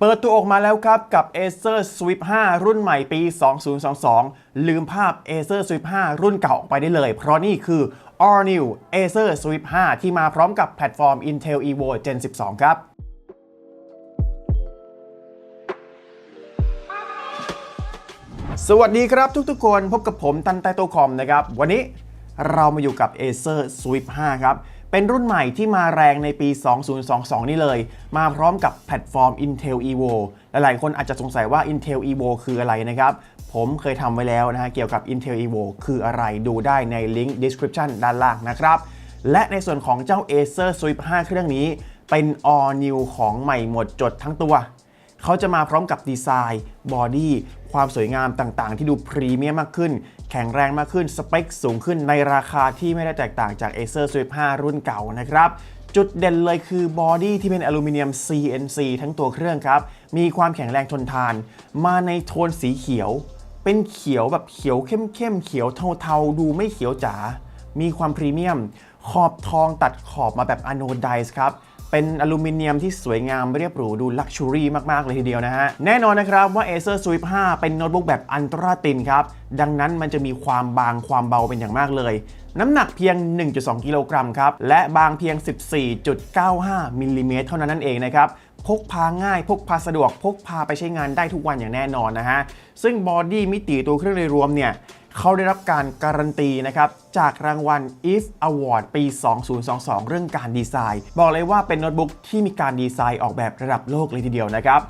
เปิดตัวออกมาแล้วครับกับ Acer Swift 5 รุ่นใหม่ปี 2022 ลืมภาพ Acer Swift 5 รุ่นเก่าออกไปได้เลย เพราะนี่คือ All New Acer Swift 5 ที่มาพร้อมกับแพลตฟอร์ม Intel Evo Gen 12 ครับสวัสดีครับทุกๆคนพบกับผมตันไตโตคอมนะครับ วันนี้เรามาอยู่กับ Acer Swift 5 ครับ เป็นรุ่นใหม่ที่มาแรงในปี 2022 นี่เลย มาพร้อมกับแพลตฟอร์ม Intel Evo หลายๆ คนอาจจะสงสัยว่า Intel Evo คืออะไรนะครับ ผมเคยทำไว้แล้วนะฮะเกี่ยวกับ Intel Evo คืออะไรดูได้ในลิงก์ description ด้านล่างนะครับ และในส่วนของเจ้า Acer Swift 5 เครื่องนี้ เป็น all new ของใหม่หมดจดทั้งตัว เขาจะมาพร้อมกับดีไซน์บอดี้ความสวยงามต่างๆ ที่ดูพรีเมียมมากขึ้น แข็งแรงมากขึ้น สเปคสูงขึ้นในราคาที่ไม่ได้แตกต่างจาก Acer Swift 5 รุ่นเก่านะครับจุดเด่นเลยคือบอดี้ที่เป็นอลูมิเนียม CNC ทั้งตัวเครื่องครับ มีความแข็งแรงทนทาน มาในโทนสีเขียว เป็นเขียวแบบเขียวเข้มๆเขียวเทาๆ ดูไม่เขียวจ๋า มีความพรีเมียม ขอบทองตัดขอบมาแบบอะโนไดส์ครับ เป็นอลูมิเนียมที่สวยงามเรียบหรูดูลักชัวรี่มาก ๆ เลยทีเดียวนะฮะ แน่นอนนะครับว่า Acer Swift 5 เป็นโน้ตบุ๊กแบบอันตราตินครับ ดังนั้นมันจะมีความบางความเบาเป็นอย่างมากเลย น้ำหนักเพียง 1.2 กิโลกรัมครับ และบางเพียง 14.95มิลลิเมตรเท่านั้นนั่นเองนะครับพกพาง่ายพกพาสะดวกพกพาไปใช้งานได้ทุกวันอย่างแน่นอนนะฮะ ซึ่งบอดี้มิติตัวเครื่องโดยรวมเนี่ย เขาได้รับการการันตีนะครับจากรางวัล IF Award ปี 2022 เรื่องการดีไซน์ บอกเลยว่าเป็นโน้ตบุ๊กที่มีการดีไซน์ออกแบบระดับโลกเลยทีเดียวนะครับ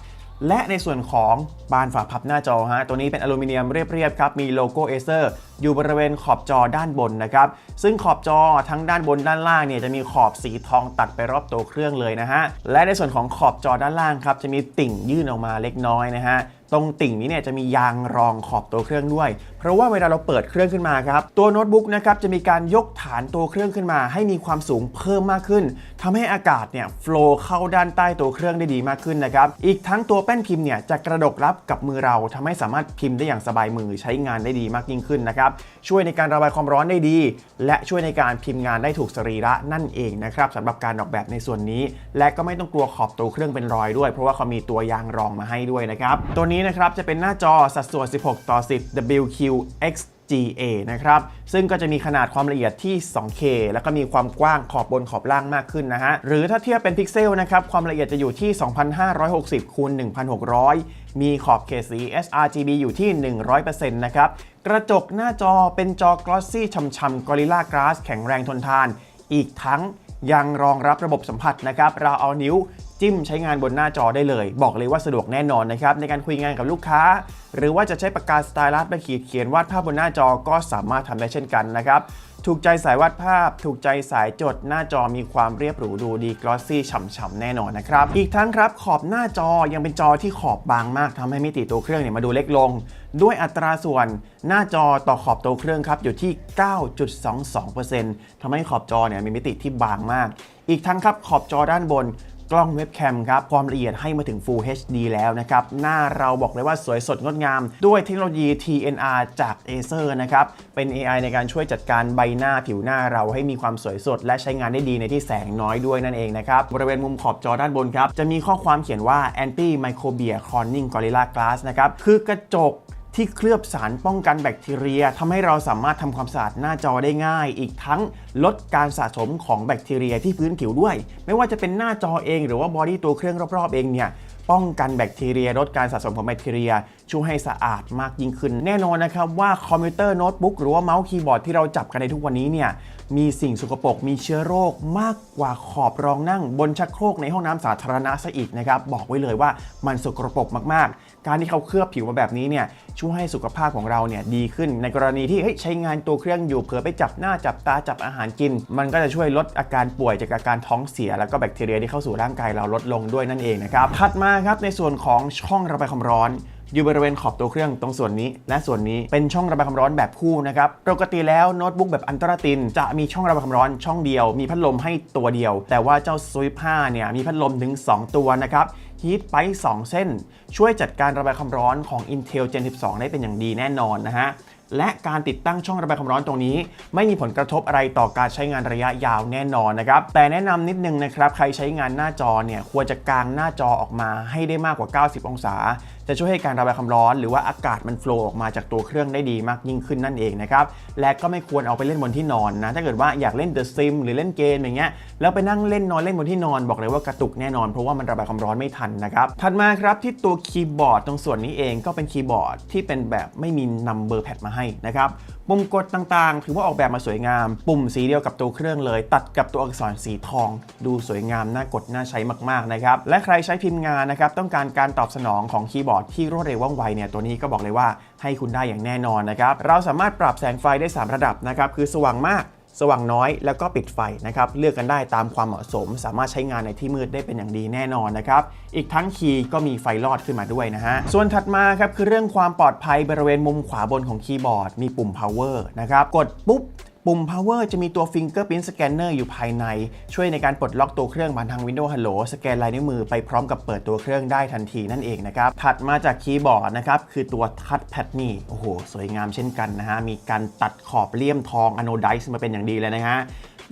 และในส่วนของบานฝาพับหน้าจอฮะตัวนี้เป็นอลูมิเนียมเรียบๆครับมีโลโก้ Acer อ อยู่บริเวณขอบจอด้านบนนะครับ ซึ่งขอบจอทั้งด้านบนด้านล่างเนี่ยจะมีขอบสีทองตัดไปรอบตัวเครื่องเลยนะฮะ และในส่วนของขอบจอด้านล่างครับจะมีติ่งยื่นออกมาเล็กน้อยนะฮะตรงติ่งนี้เนี่ยจะมียางรองขอบตัวเครื่องด้วย เพราะว่าเวลาเราเปิดเครื่องขึ้นมาครับ ตัวโน้ตบุ๊กนะครับจะมีการยกฐานตัวเครื่องขึ้นมา ให้มีความสูงเพิ่มมากขึ้นทำให้อากาศเนี่ยฟลูเข้าด้านใต้ตัวเครื่องได้ดีมากขึ้นนะครับ อีกทั้งตัวแป้นพิมพ์เนี่ยจะกระดกรับกับมือเราทำให้สามารถพิมพ์ได้อย่างสบายมือใช้งานได้ดีมากยิ่งขึ้นนะครับช่วยในการระบายความร้อนได้ดี และช่วยในการพิมพ์งานได้ถูกสรีระนั่นเองนะครับสำหรับการออกแบบในส่วนนี้ และก็ไม่ต้องกลัวขอบตัวเครื่องเป็นรอยด้วย เพราะว่าเขามีตัวยางรองมาให้ด้วยนะครับตัวนี้นะครับจะเป็นหน้าจอสัดส่วน 16 ต่อ 10 WQX GA นะครับ ซึ่งก็จะมีขนาดความละเอียดที่ 2K แล้วก็มีความกว้างขอบบนขอบล่างมากขึ้นนะฮะ หรือถ้าเทียบเป็นพิกเซลนะครับ ความละเอียดจะอยู่ที่ 2560คูณ1600 มีขอบเขตสี sRGB อยู่ที่ 100%นะครับ กระจกหน้าจอเป็นจอกลอสซี่ช่ำๆ Gorilla Glass แข็งแรงทนทาน อีกทั้งยังรองรับระบบสัมผัสนะครับ เราเอานิ้วจิ้มใช้งานบนหน้าจอได้เลย บอกเลยว่าสะดวกแน่นอนนะครับ ในการคุยงานกับลูกค้า หรือว่าจะใช้ปากกาสไตลัสมาขีดเขียนวาดภาพบนหน้าจอก็สามารถทำได้เช่นกันนะครับ ถูกใจสายวาดภาพ ถูกใจสายจดหน้าจอมีความเรียบหรูดูดีกลอสซี่ฉ่ำๆแน่นอนนะครับ อีกทั้งครับขอบหน้าจอยังเป็นจอที่ขอบบางมากทำให้มิติตัวเครื่องเนี่ยมาดูเล็กลง ด้วยอัตราส่วนหน้าจอต่อขอบตัวเครื่องครับอยู่ที่ 9.22%ทำให้ขอบจอเนี่ยมีมิติที่บางมาก อีกทั้งครับขอบจอด้านบน กล้องเว็บแคมครับ ความละเอียดให้มาถึง Full HD แล้วนะครับ หน้าเราบอกเลยว่าสวยสดงดงาม ด้วยเทคโนโลยี TNR จาก Acer นะครับ เป็น AI ในการช่วยจัดการใบหน้าผิวหน้าเราให้มีความสวยสด และใช้งานได้ดีในที่แสงน้อยด้วยนั่นเองนะครับ บริเวณมุมขอบจอด้านบนครับ จะมีข้อความเขียนว่า Anti Microbial Cloning Gorilla Glass นะครับ คือกระจก ที่เคลือบสารป้องกันแบคทีเรียทำให้เราสามารถทำความสะอาดหน้าจอได้ง่าย อีกทั้งลดการสะสมของแบคทีเรียที่พื้นผิวด้วย ไม่ว่าจะเป็นหน้าจอเองหรือว่าบอดี้ตัวเครื่องรอบๆเองเนี่ยป้องกันแบคทีเรียลดการสะสมของแบคทีเรีย ช่วยให้สะอาดมากยิ่งขึ้น แน่นอนนะครับว่าคอมพิวเตอร์โน้ตบุ๊กหรือว่าเมาส์คีย์บอร์ดที่เราจับกันในทุกวันนี้เนี่ยมีสิ่งสกปรกมีเชื้อโรคมากกว่าขอบรองนั่งบนชักโครกในห้องน้ำสาธารณะซะอีกนะครับบอกไว้เลยว่ามันสกปรกมากๆ การที่เขาเคลือบผิวมาแบบนี้เนี่ยช่วยให้สุขภาพของเราเนี่ยดีขึ้นในกรณีที่ใช้งานตัวเครื่องอยู่เผลอไปจับหน้าจับตาจับอาหารกิน มันก็จะช่วยลดอาการป่วยจากอาการท้องเสีย แล้วก็แบคทีเรียที่เข้าสู่ร่างกายเราลดลงด้วยนั่นเองนะครับถัดมาครับในส่วนของช่องระบายความร้อน อยู่บริเวณขอบตัวเครื่องตรงส่วนนี้ และส่วนนี้เป็นช่องระบายความร้อนแบบคู่นะครับปกติแล้วโน้ตบุ๊กแบบอันตราติน จะมีช่องระบายความร้อนช่องเดียว มีพัดลมให้ตัวเดียว แต่ว่าเจ้า Swift 5เนี่ยมีพัดลมถึง 2 ตัวนะครับฮีทไป 2 เส้น ช่วยจัดการระบายความร้อนของ Intel Gen 12 ได้เป็นอย่างดีแน่นอนนะฮะและการติดตั้งช่องระบายความร้อนตรงนี้ ไม่มีผลกระทบอะไรต่อการใช้งานระยะยาวแน่นอนนะครับ แต่แนะนำนิดนึงนะครับ ใครใช้งานหน้าจอเนี่ย ควรจะกางหน้าจอออกมาให้ได้มากกว่า 90 องศา จะช่วยให้การระบายความร้อน หรือว่าอากาศมันโฟล์ออกมาจากตัวเครื่องได้ดีมากยิ่งขึ้นนั่นเองนะครับ และก็ไม่ควรเอาไปเล่นบนที่นอนนะ ถ้าเกิดว่าอยากเล่นเดอะซิมหรือเล่นเกมอย่างเงี้ย แล้วไปนั่งเล่นนอนเล่นบนที่นอนบอกเลยว่ากระตุกแน่นอนเพราะว่ามันระบายความร้อนไม่ทันนะครับ ถัดมาครับที่ตัวคีย์บอร์ดตรงส่วนนี้เองก็เป็นคีย์บอร์ดที่เป็นแบบไม่มีนัมเบอร์แพดมาให้นะครับ ปุ่มกดต่างๆ ถือว่าออกแบบมาสวยงาม ปุ่มสีเดียวกับตัวเครื่องเลย ตัดกับตัวอักษรสีทอง ดูสวยงามน่ากดน่าใช้มากๆนะครับและใครใช้พิมพ์งานนะครับต้องการการตอบสนองของคีย์บอร์ดที่รวดเร็วว่องไวเนี่ยตัวนี้ก็บอกเลยว่าให้คุณได้อย่างแน่นอนนะครับเราสามารถปรับแสงไฟได้ 3 ระดับนะครับคือสว่างมาก สว่างน้อยแล้วก็ปิดไฟนะครับเลือกกันได้ตามความเหมาะสม สามารถใช้งานในที่มืดได้เป็นอย่างดีแน่นอนนะครับอีกทั้งคีย์ก็มีไฟลอดขึ้นมาด้วยนะฮะส่วนถัดมาครับคือเรื่องความปลอดภัยบริเวณมุมขวาบนของคีย์บอร์ด มีปุ่ม power นะครับกดปุ๊บ ปุ่ม power จะมีตัว fingerprint scanner อยู่ภายใน ช่วยในการปลดล็อกตัวเครื่องผ่านทาง Windows Hello สแกนลายนิ้วมือไปพร้อมกับเปิดตัวเครื่องได้ทันทีนั่นเองนะครับ ถัดมาจากคีย์บอร์ดนะครับคือตัว touchpad นี่ โอ้โห สวยงามเช่นกันนะฮะ มีการตัดขอบเลี่ยมทอง anodize มาเป็นอย่างดีเลยนะฮะ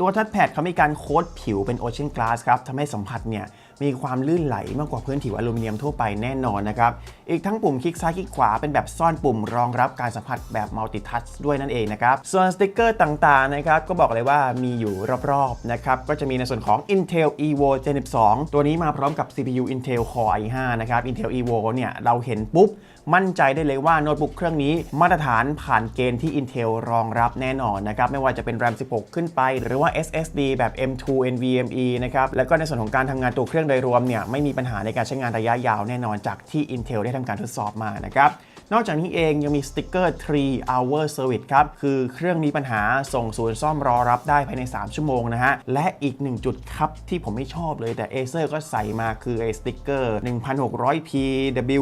ตัวทัชแพดเขามีการโค้ดผิวเป็น Ocean Glass ครับทำให้สัมผัสเนี่ย มีความลื่นไหลมากกว่าพื้นผิวอลูมิเนียมทั่วไปแน่นอนนะครับ อีกทั้งปุ่มคลิกซ้ายคลิกขวาเป็นแบบซ่อนปุ่มรองรับการสัมผัสแบบมัลติทัชด้วยนั่นเองนะครับ ส่วนสติกเกอร์ต่างๆนะครับก็บอกเลยว่ามีอยู่รอบๆนะครับก็จะมีในส่วนของ Intel Evo Gen 12 ตัวนี้มาพร้อมกับ CPU Intel Core i5 นะครับ Intel Evo เนี่ยเราเห็นปุ๊บมั่นใจได้เลยว่าโน้ตบุ๊กเครื่องนี้มาตรฐานผ่านเกณฑ์ที่ Intel รองรับแน่นอนนะครับไม่ว่าจะเป็น RAM 16 ขึ้นไป หรือว่า SSD แบบ M2 NVMe นะครับแล้วก็ในส่วนของการทำงานตัวเครื่องโดยรวมเนี่ยไม่มีปัญหาในการใช้งานระยะยาวแน่นอนจากที่ Intel ได้ทำการทดสอบมานะครับ นอกจากนี้เองยังมีสติกเกอร์ 3 hour service ครับ คือเครื่องมีปัญหาส่งศูนย์ซ่อมรอรับได้ภายใน 3 ชั่วโมงนะฮะ และอีก 1 จุดครับที่ผมไม่ชอบเลยแต่ Acer ก็ใส่มาคือไอ้สติกเกอร์ 1600p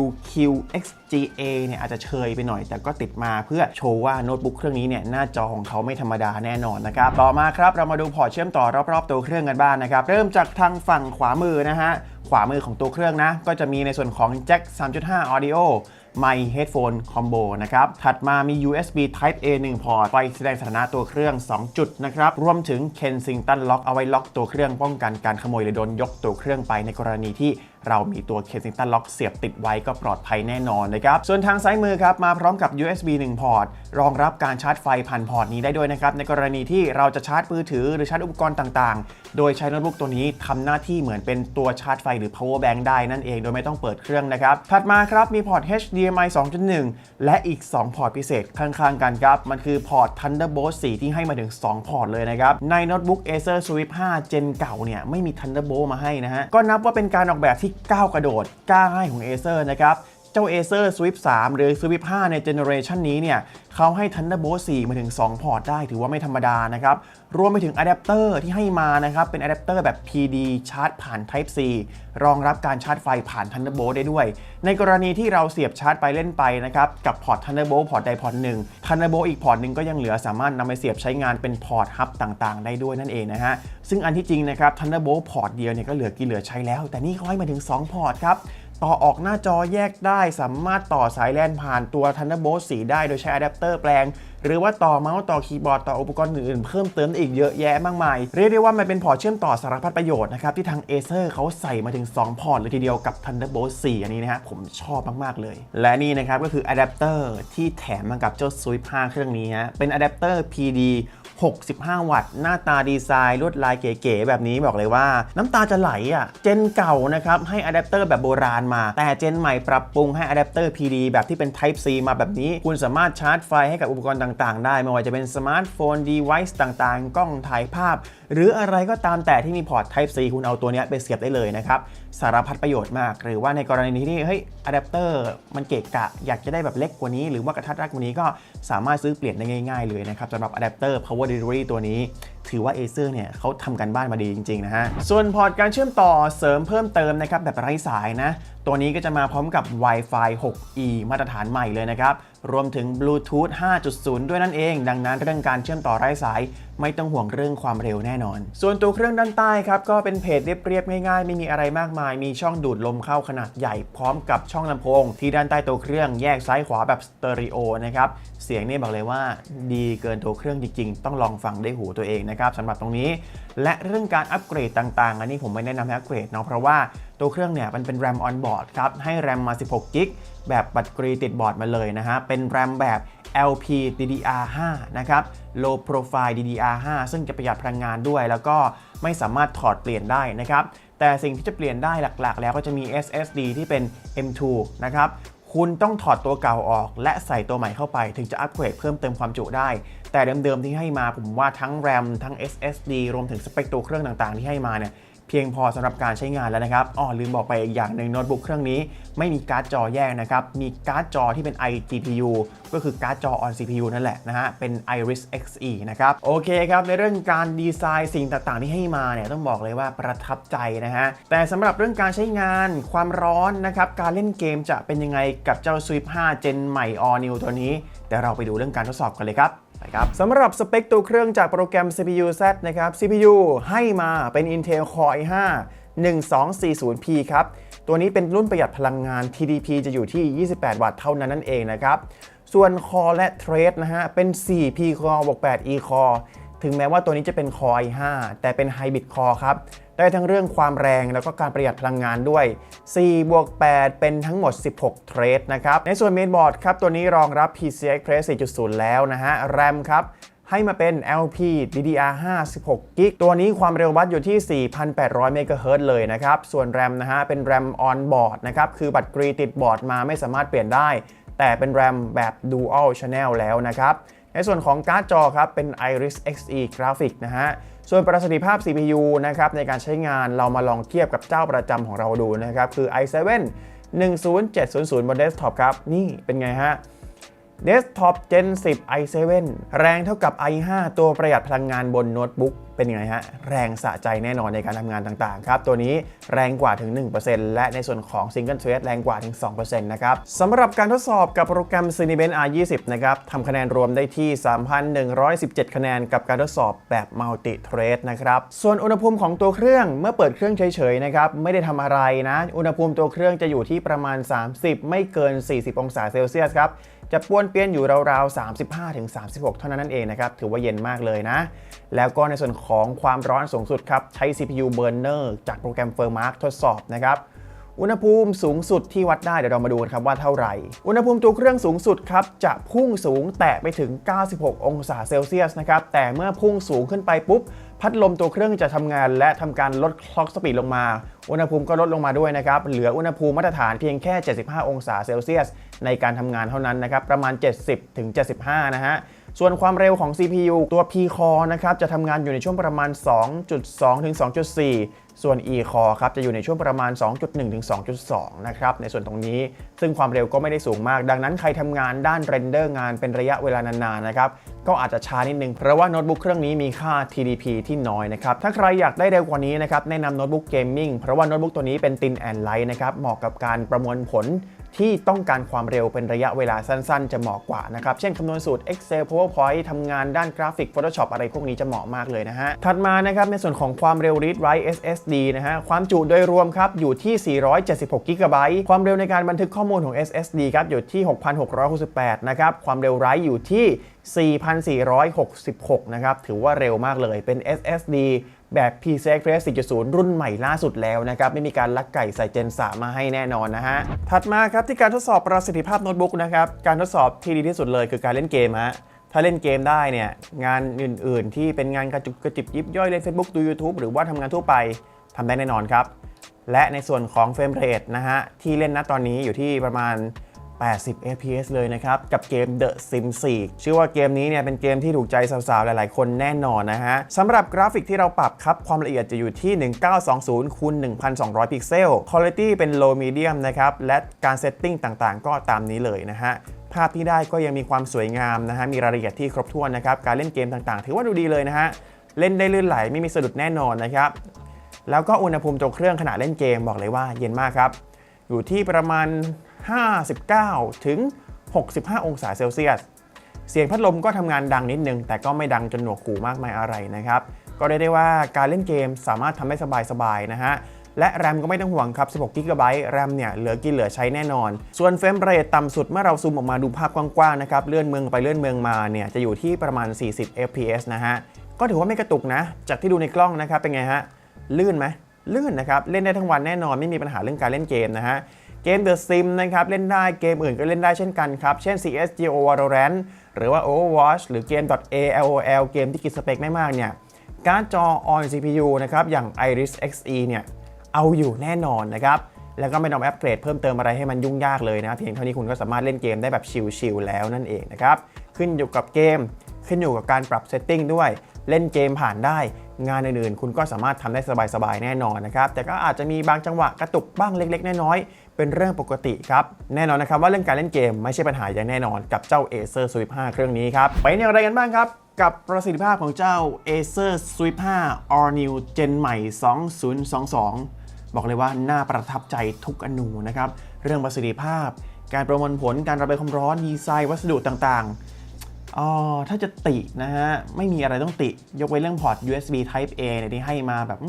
WQXGA เนี่ยอาจจะเชยไปหน่อย แต่ก็ติดมาเพื่อโชว์ว่าโน้ตบุ๊กเครื่องนี้เนี่ยหน้าจอของเขาไม่ธรรมดาแน่นอนนะครับ ต่อมาครับเรามาดูพอร์ตเชื่อมต่อรอบๆตัวเครื่องกันบ้างนะครับ เริ่มจากทางฝั่งขวามือนะฮะขวามือของตัวเครื่องนะ ก็จะมีในส่วนของแจ็ค 3.5 Audio ไมค์ Headphone Combo นะครับ ถัดมามี USB Type A 1 พอร์ต ไฟแสดงสถานะตัวเครื่อง 2 จุดนะครับ รวมถึง Kensington Lock เอาไว้ล็อกตัวเครื่องป้องกันการขโมยหรือโดนยกตัวเครื่องไปในกรณีที่เรามีตัว Kensington Lock เสียบติดไว้ก็ปลอดภัยแน่นอนนะครับ ส่วนทางซ้ายมือครับ มาพร้อมกับ USB 1 พอร์ต รองรับการชาร์จไฟผ่านพอร์ตนี้ได้ด้วยนะครับ ในกรณีที่เราจะชาร์จมือถือหรือชาร์จอุปกรณ์ต่างๆ โดยใช้โน้ตบุ๊กตัวนี้ทำหน้าที่เหมือนเป็นตัวชาร์จไฟหรือ power bank ได้นั่นเองโดยไม่ต้องเปิดเครื่องนะครับ ถัดมาครับมีพอร์ต HDMI 2.1 และอีก 2 พอร์ตพิเศษข้างๆกันครับ มันคือพอร์ต Thunderbolt 4 ที่ให้มาถึง 2 พอร์ตเลยนะครับ ในโน้ตบุ๊ก Acer Swift 5 Gen เก่าเนี่ยไม่มี Thunderbolt มาให้นะฮะ ก็นับว่าเป็นการออกแบบที่ก้าวกระโดดกล้าให้ของ Acer นะครับ เจ้า Acer Swift 3 หรือ Swift 5 ในเจเนอเรชันนี้เนี่ยเขาให้ Thunderbolt 4 มาถึง 2 พอร์ตได้ถือว่าไม่ธรรมดานะครับ รวมไปถึงอะแดปเตอร์ที่ให้มานะครับ เป็นอะแดปเตอร์แบบ PD ชาร์จผ่าน Type C รองรับการชาร์จไฟผ่าน Thunderbolt ได้ด้วย ในกรณีที่เราเสียบชาร์จไปเล่นไปนะครับ กับพอร์ต Thunderbolt พอร์ตใดพอร์ตหนึ่ง Thunderbolt อีกพอร์ตหนึ่งก็ยังเหลือสามารถนำไปเสียบใช้งานเป็นพอร์ตฮับต่างๆ ได้ด้วยนั่นเองนะฮะซึ่งอันที่จริงนะครับ Thunderbolt พอร์ตเดียวเนี่ยก็เหลือกินเหลือใช้แล้ว แต่นี่เขาให้มาถึง 2 พอร์ตครับ ต่อออกหน้าจอแยกได้ สามารถต่อสายแลนผ่านตัว Thunderbolt 4 ได้โดยใช้อะแดปเตอร์แปลง หรือว่าต่อเมาส์ต่อคีย์บอร์ดต่ออุปกรณ์อื่นๆเพิ่มเติมอีกเยอะแยะมากมาย เรียกได้ว่ามันเป็นพอร์ตเชื่อมต่อสารพัดประโยชน์นะครับ ที่ทาง Acer เขาใส่มาถึง 2 พอร์ตเลยทีเดียวกับ Thunderbolt 4 อันนี้นะฮะผมชอบมากๆเลย และนี่นะครับก็คืออะแดปเตอร์ที่แถมมากับเจ้า Swift 5เครื่องนี้ฮะเป็นอะแดปเตอร์ PD 65 วัตต์ หน้าตาดีไซน์ลวดลายเก๋ๆแบบนี้บอกเลยว่า น้ำตาจะไหลอะ เจนเก่านะครับ ให้อะแดปเตอร์แบบโบราณมา แต่เจนใหม่ปรับปรุงให้อะแดปเตอร์ PD แบบที่เป็น Type C มาแบบนี้ คุณสามารถชาร์จไฟให้กับอุปกรณ์ต่างๆ ได้ไม่ว่าจะเป็นสมาร์ทโฟน device ต่างๆ กล้องถ่ายภาพ หรืออะไรก็ตามแต่ที่มีพอร์ต Type C คุณเอาตัวนี้ไปเสียบได้เลยนะครับ สารพัดประโยชน์มาก หรือว่าในกรณีที่เฮ้ยอะแดปเตอร์มันเกะกะ อยากจะได้แบบเล็กกว่านี้ หรือว่ากระทัดรัดกว่านี้ก็สามารถซื้อเปลี่ยนได้ง่าย ๆ เลยนะครับสำหรับอะแดปเตอร์ power delivery ตัวนี้ ถือว่า Acer เนี่ยเขาทำกันบ้านมาดีจริง ๆ นะฮะ ส่วนพอร์ตการเชื่อมต่อเสริมเพิ่มเติมนะครับแบบไร้สายนะ ตัวนี้ก็จะมาพร้อมกับ Wi-Fi 6E มาตรฐานใหม่เลยนะครับ รวมถึง Bluetooth 5.0 ด้วยนั่นเอง ดังนั้นเรื่องการเชื่อมต่อไร้สาย ไม่ต้องห่วงเรื่องความเร็วแน่นอน ส่วนตัวเครื่องด้านใต้ครับก็เป็นเพจเรียบๆง่ายๆ ไม่มีอะไรมากมาย มีช่องดูดลมเข้าขนาดใหญ่พร้อมกับช่องลำโพง ที่ด้านใต้ตัวเครื่องแยกซ้ายขวาแบบสเตอริโอนะครับเสียงนี่บอกเลยว่าดีเกินตัวเครื่องจริงๆ ต้องลองฟังด้วยหูตัวเองนะครับสำหรับตรงนี้ และเรื่องการอัปเกรดต่างๆ อันนี้ผมไม่แนะนำให้อัปเกรดเนาะเพราะว่าตัวเครื่องเนี่ยมันเป็นแรมออนบอร์ดครับให้แรมมา 16 กิกแบบบัตรกรีติดบอร์ดมาเลยนะฮะเป็นแรมแบบ LP DDR5 นะครับ Low Profile DDR5 ซึ่งจะประหยัดพลังงานด้วย แล้วก็ไม่สามารถถอดเปลี่ยนได้นะครับ แต่สิ่งที่จะเปลี่ยนได้หลักๆ แล้วก็จะมี SSD ที่เป็น M2 นะครับคุณต้องถอดตัวเก่าออกและใส่ตัวใหม่เข้าไป ถึงจะอัปเกรดเพิ่มเติมความจุได้ แต่เดิมๆที่ให้มาผมว่าทั้ง RAM ทั้ง SSD รวมถึงสเปคตัวเครื่องต่างๆ ที่ให้มาเนี่ย เพียงพอสำหรับการใช้งานแล้วนะครับอ๋อลืมบอกไปอีกอย่างหนึ่งโน้ตบุ๊กเครื่องนี้ไม่มีการ์ดจอแยกนะครับ มีการ์ดจอที่เป็น iGPU ก็คือการ์ดจอ on CPU นั่นแหละนะฮะ เป็น Iris Xe นะครับ โอเคครับ ในเรื่องการดีไซน์สิ่งต่างๆ ที่ให้มาเนี่ยต้องบอกเลยว่าประทับใจนะฮะ แต่สำหรับเรื่องการใช้งานความร้อนนะครับ การเล่นเกมจะเป็นยังไงกับเจ้า Swift 5 Gen ใหม่ All New ตัวนี้เดี๋ยวเราไปดูเรื่องการทดสอบกันเลยครับ ไปครับสำหรับสเปคตัวเครื่องจากโปรแกรม CPU Z นะครับ CPU ให้มาเป็น Intel Core i5 1240p ครับ ตัวนี้เป็นรุ่นประหยัดพลังงาน TDP จะอยู่ที่ 28 วัตต์เท่านั้นนั่นเองนะครับ ส่วน Core และ Thread นะฮะ เป็น 4p Core บวก 8e Core ถึงแม้ว่าตัวนี้จะเป็น Core i5 แต่เป็น Hybrid Core ครับ ได้ทั้งเรื่องความแรงแล้วก็การประหยัดพลังงานด้วย 4 บวก 8 เป็นทั้งหมด 16 เทรดนะครับ ในส่วนเมนบอร์ดครับ ตัวนี้รองรับ PCI Express 4.0 แล้วนะฮะ RAM ครับให้มาเป็น LP DDR5 16กิกตัวนี้ความเร็ววัดอยู่ที่ 4,800 MHz เฮิรตเลยนะครับ ส่วน RAM นะฮะ เป็น RAM on board นะครับ คือบัตรกรีติดบอร์ดมาไม่สามารถเปลี่ยนได้ แต่เป็น RAM แบบ Dual Channel แล้วนะครับ ในส่วนของการ์ดจอครับ เป็น Iris Xe Graphic นะฮะ ส่วนประสิทธิภาพ CPU นะครับในการใช้งานเรามาลองเทียบกับเจ้าประจำของเราดูนะครับ คือ i7 10700 บนเดสก์ท็อปครับ นี่เป็นไงฮะ Desktop Gen 10 i7 แรงเท่ากับ i5 ตัวประหยัดพลังงานบนโน้ตบุ๊กเป็นยังไงฮะ แรงสะใจแน่นอนในการทำงานต่างๆครับ ตัวนี้แรงกว่าถึง 1%และในส่วนของ Single Thread แรงกว่าถึง 2%นะครับสำหรับการทดสอบกับโปรแกรม Cinebench R20 นะครับทำคะแนนรวมได้ที่ 3,117 คะแนนกับการทดสอบแบบ Multi Thread นะครับ ส่วนอุณหภูมิของตัวเครื่องเมื่อเปิดเครื่องเฉยๆนะครับไม่ได้ทำอะไรนะ อุณหภูมิตัวเครื่องจะอยู่ที่ประมาณ 30 ไม่เกิน 40 องศาเซลเซียสครับ จะป้วนเปี้ยนอยู่ราวๆ 35-36 เท่านั้นนั่นเองนะครับ ถือว่าเย็นมากเลยนะ แล้วก็ในส่วนของความร้อนสูงสุดครับ ใช้ CPU Burner จากโปรแกรม Fermark ทดสอบนะครับ อุณหภูมิสูงสุดที่วัดได้เดี๋ยวเรามาดูกันครับว่าเท่าไหร่ อุณหภูมิตัวเครื่องสูงสุดครับจะพุ่งสูงแตะไปถึง 96 องศาเซลเซียสนะครับ แต่เมื่อพุ่งสูงขึ้นไปปุ๊บ พัดลมตัวเครื่องจะทำงาน และทำการลดคล็อกสปีดลงมา อุณหภูมิก็ลดลงมาด้วยนะครับ เหลืออุณหภูมิมาตรฐานเพียงแค่ 75 องศาเซลเซียส ในการทำงานเท่านั้นนะครับ ประมาณ 70 ถึง 75 นะฮะส่วนความเร็วของ CPU ตัว P-Core นะครับจะทำงานอยู่ในช่วงประมาณ 2.2 ถึง 2.4 ส่วน E-Core ครับจะอยู่ในช่วงประมาณ 2.1 ถึง 2.2 นะครับในส่วนตรงนี้ ซึ่งความเร็วก็ไม่ได้สูงมาก ดังนั้นใครทำงานด้านเรนเดอร์งานเป็นระยะเวลานานๆนะครับ ก็อาจจะช้านิดนึง เพราะว่าโน้ตบุ๊กเครื่องนี้มีค่า TDP ที่น้อยนะครับ ถ้าใครอยากได้เร็วกว่านี้นะครับ แนะนำโน้ตบุ๊กเกมมิ่ง เพราะว่าโน้ตบุ๊กตัวนี้เป็น Thin and Light นะครับ เหมาะกับการประมวลผลที่ต้องการความเร็วเป็นระยะเวลาสั้นๆ จะเหมาะกว่านะครับ เช่นคำนวณสูตร Excel PowerPoint ทำงานด้านกราฟิก Photoshop อะไรพวกนี้จะเหมาะมากเลยนะฮะ ถัดมานะครับในส่วนของความเร็ว Read Write SSD นะฮะ ความจุโดยรวมครับอยู่ที่ 476 g b ความเร็วในการบันทึกข้อมูลของ SSD ครับอยู่ที่ 6,668 นะครับ ความเร็ว Write อยู่ที่ 4,466 นะครับ ถือว่าเร็วมากเลย เป็น SSD แบบ PCI Express 4.0 รุ่นใหม่ล่าสุดแล้วนะครับ ไม่มีการลักไก่ใส่เจน 3 มาให้แน่นอนนะฮะ ถัดมาครับที่การทดสอบประสิทธิภาพโน้ตบุ๊กนะครับ การทดสอบที่ดีที่สุดเลยคือการเล่นเกมฮะ ถ้าเล่นเกมได้เนี่ย งานอื่น ๆ ที่เป็นงานกระจุกกระจิบยิบย่อยเล่น Facebook ดู YouTube หรือว่าทำงานทั่วไปทำได้แน่นอนครับ และในส่วนของเฟรมเรทนะฮะที่เล่นณตอนนี้อยู่ที่ประมาณ 80 fps เลยนะครับ กับเกม The Sims 4 ชื่อว่าเกมนี้เนี่ยเป็นเกมที่ถูกใจสาวๆ หลายๆ คนแน่นอนนะฮะสำหรับกราฟิกที่เราปรับครับความละเอียดจะอยู่ที่ 1920คูณ1200 พิกเซล Quality เป็น low medium นะครับ และการเซตติ้งต่างๆ ก็ตามนี้เลยนะฮะภาพที่ได้ก็ยังมีความสวยงามนะฮะมีรายละเอียดที่ครบถ้วนนะครับการเล่นเกมต่างๆ ถือว่าดูดีเลยนะฮะเล่นได้ลื่นไหลไม่มีสะดุดแน่นอนนะครับแล้วก็อุณหภูมิตัวเครื่องขณะเล่นเกมบอกเลยว่าเย็นมากครับ อยู่ที่ประมาณ 59 ถึง 65 องศาเซลเซียส เสียงพัดลมก็ทำงานดังนิดนึง แต่ก็ไม่ดังจนหนวกหูมากมายอะไรนะครับ ก็ได้ได้ว่าการเล่นเกมสามารถทำได้สบายๆนะฮะและแรมก็ไม่ต้องห่วงครับ 16 g b แรมเนี่ยเหลือกินเหลือใช้แน่นอน ส่วนเฟรมเรทต่ำสุดเมื่อเราซูมออกมาดูภาพกว้างๆนะครับ เลื่อนเมืองไปเลื่อนเมืองมาเนี่ยจะอยู่ที่ประมาณ 40 fps นะฮะ ก็ถือว่าไม่กระตุกนะ จากที่ดูในกล้องนะครับเป็นไงฮะ ลื่นไหมลื่นนะครับ เล่นได้ทั้งวันแน่นอนไม่มีปัญหาเรื่องการเล่นเกมนะฮะ เกม The Sim นะครับเล่นได้เกมอื่นก็เล่นได้เช่นกันครับ เช่น CSGO Valorant หรือว่า Overwatch หรือเกม .ALOL เกมที่กินสเปคไม่มากเนี่ยการ์ดจอ on CPU นะครับอย่าง Iris Xe เนี่ยเอาอยู่แน่นอนนะครับแล้วก็ไม่ต้องอัปเกรดเพิ่มเติมอะไรให้มันยุ่งยากเลยนะเพียงเท่านี้คุณก็สามารถเล่นเกมได้แบบชิลๆแล้วนั่นเองนะครับขึ้นอยู่กับเกม ขึ้นอยู่กับการปรับเซตติ้งด้วย เล่นเกมผ่านได้ งานอื่นๆ คุณก็สามารถทำได้สบายๆแน่นอนนะครับแต่ก็อาจจะมีบางจังหวะกระตุกบ้างเล็กๆน้อยๆ เป็นเรื่องปกติครับ แน่นอนนะครับว่าเรื่องการเล่นเกมไม่ใช่ปัญหาอย่างแน่นอนกับเจ้า Acer Swift 5 เครื่องนี้ครับ ไปอย่างไรกันบ้างครับกับประสิทธิภาพของเจ้า Acer Swift 5 All New Gen ใหม่ 2022 บอกเลยว่าน่าประทับใจทุกอนูนะครับ เรื่องประสิทธิภาพ การประมวลผล การระบายความร้อน ดีไซน์ วัสดุต่างๆอ๋อถ้าจะตินะฮะ ไม่มีอะไรต้องติ ยกเว้นเรื่องพอร์ต USB Type A เนี่ยที่ให้มาแบบ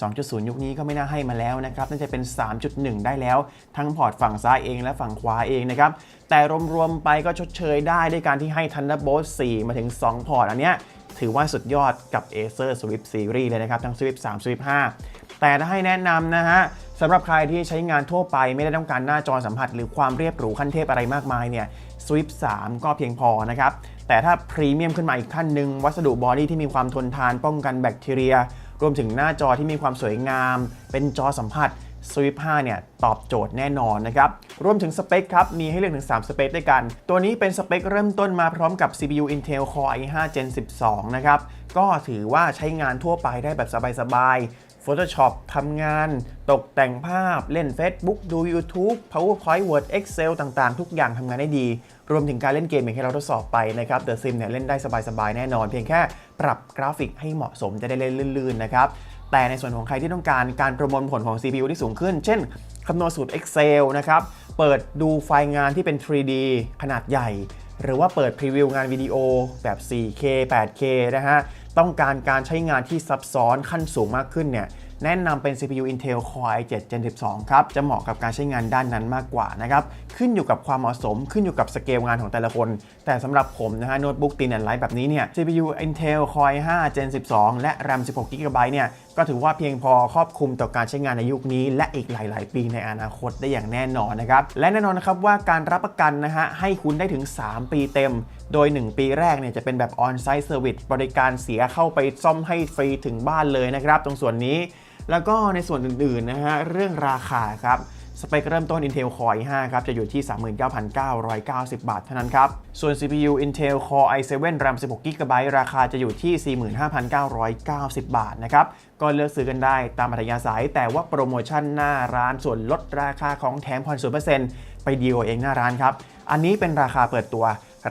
2.0 ยุคนี้ก็ไม่น่าให้มาแล้วนะครับน่าจะเป็น 3.1 ได้แล้ว ทั้งพอร์ตฝั่งซ้ายเองและฝั่งขวาเองนะครับ แต่รวมๆไปก็ชดเชยได้ด้วยการที่ให้ Thunderbolt 4 มาถึง 2 พอร์ตอันเนี้ยถือว่าสุดยอดกับ Acer Swift Series เลยนะครับ ทั้ง Swift 3 Swift 5 แต่ถ้าให้แนะนำนะฮะสำหรับใครที่ใช้งานทั่วไปไม่ได้ต้องการหน้าจอสัมผัส หรือความเรียบหรูขั้นเทพอะไรมากมายเนี่ย Swift 3 ก็เพียงพอนะครับ แต่ถ้าพรีเมียมขึ้นมาอีกขั้นหนึ่งวัสดุบอดี้ที่มีความทนทานป้องกันแบคทีเรีย รวมถึงหน้าจอที่มีความสวยงาม เป็นจอสัมผัส Swift 5 เนี่ย ตอบโจทย์แน่นอนนะครับ รวมถึงสเปคครับ มีให้เลือกถึง 3 สเปคด้วยกัน ตัวนี้เป็นสเปคเริ่มต้นมาพร้อมกับ CPU Intel Core i5 Gen 12 นะครับ ก็ถือว่าใช้งานทั่วไปได้แบบสบายๆ Photoshop ทำงาน ตกแต่งภาพ เล่น Facebook ดู YouTube PowerPoint Word Excel ต่างๆ ทุกอย่างทำงานได้ดี รวมถึงการเล่นเกมอย่างที่เราทดสอบไปนะครับ The Sim เนี่ยเล่นได้สบายๆ แน่นอน เพียงแค่ปรับกราฟิกให้เหมาะสมจะได้เล่นลื่นๆ นะครับ แต่ในส่วนของใครที่ต้องการการประมวลผลของ CPU ที่สูงขึ้น เช่นคำนวณสูตร Excel นะครับ เปิดดูไฟล์งานที่เป็น 3D ขนาดใหญ่ หรือว่าเปิดพรีวิวงานวิดีโอแบบ 4K 8K นะฮะ ต้องการการใช้งานที่ซับซ้อนขั้นสูงมากขึ้นเนี่ยแนะนำเป็น CPU Intel Core i7 Gen 12 ครับ จะเหมาะกับการใช้งานด้านนั้นมากกว่านะครับ ขึ้นอยู่กับความเหมาะสม ขึ้นอยู่กับสเกลงานของแต่ละคน แต่สำหรับผมนะฮะโน้ตบุ๊กตีนแอนไลท์แบบนี้เนี่ย CPU Intel Core i5 Gen 12 และ RAM 16 GB เนี่ยก็ถือว่าเพียงพอครอบคลุมต่อการใช้งานในยุคนี้ และอีกหลาย ๆ ปีในอนาคตได้อย่างแน่นอนนะครับ และแน่นอนนะครับว่าการรับประกันนะฮะให้คุณได้ถึง 3 ปีเต็มโดย 1 ปีแรกเนี่ยจะเป็นแบบ on-site service บริการเสียเข้าไปซ่อมให้ฟรีถึงบ้านเลยนะครับ ตรงส่วนนี้ แล้วก็ในส่วนอื่นๆนะฮะเรื่องราคาครับสเปคเริ่มต้น Intel Core i5 ครับ จะอยู่ที่ 39,990 บาทเท่านั้นครับ ส่วน CPU Intel Core i7 RAM 16 GB ราคาจะอยู่ที่ 45,990 บาทนะครับ ก็เลือกซื้อกันได้ตามอัธยาศัย แต่ว่าโปรโมชั่นหน้าร้านส่วนลดราคาของแถมผ่อน0%ไปดีลเองหน้าร้านครับ อันนี้เป็นราคาเปิดตัว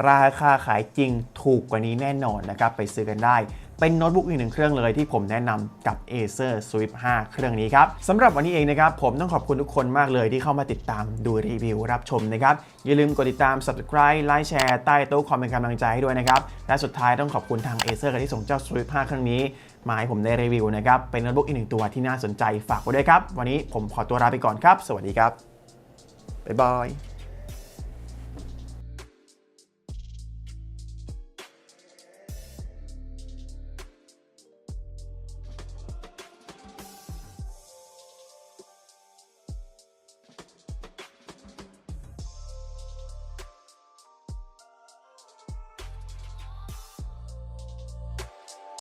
ราคาขายจริงถูกกว่านี้แน่นอนนะครับไปซื้อกันได้เป็นโน้ตบุ๊กอีกหนึ่งเครื่องเลยที่ผมแนะนำกับ Acer Swift 5 เครื่องนี้ครับสำหรับวันนี้เองนะครับ ผมต้องขอบคุณทุกคนมากเลยที่เข้ามาติดตามดูรีวิวรับชมนะครับ อย่าลืมกดติดตาม subscribe ไลค์แชร์ใต้โต๊ะคอมเป็นกำลังใจให้ด้วยนะครับ และสุดท้ายต้องขอบคุณทาง Acer ที่ส่งเจ้า Swift 5 เครื่องนี้ มาให้ผมได้รีวิวนะครับ เป็นโน้ตบุ๊กอีกหนึ่งตัวที่น่าสนใจฝากไว้ด้วยครับ วันนี้ผมขอตัวลาไปก่อนครับ สวัสดีครับบ๊ายบาย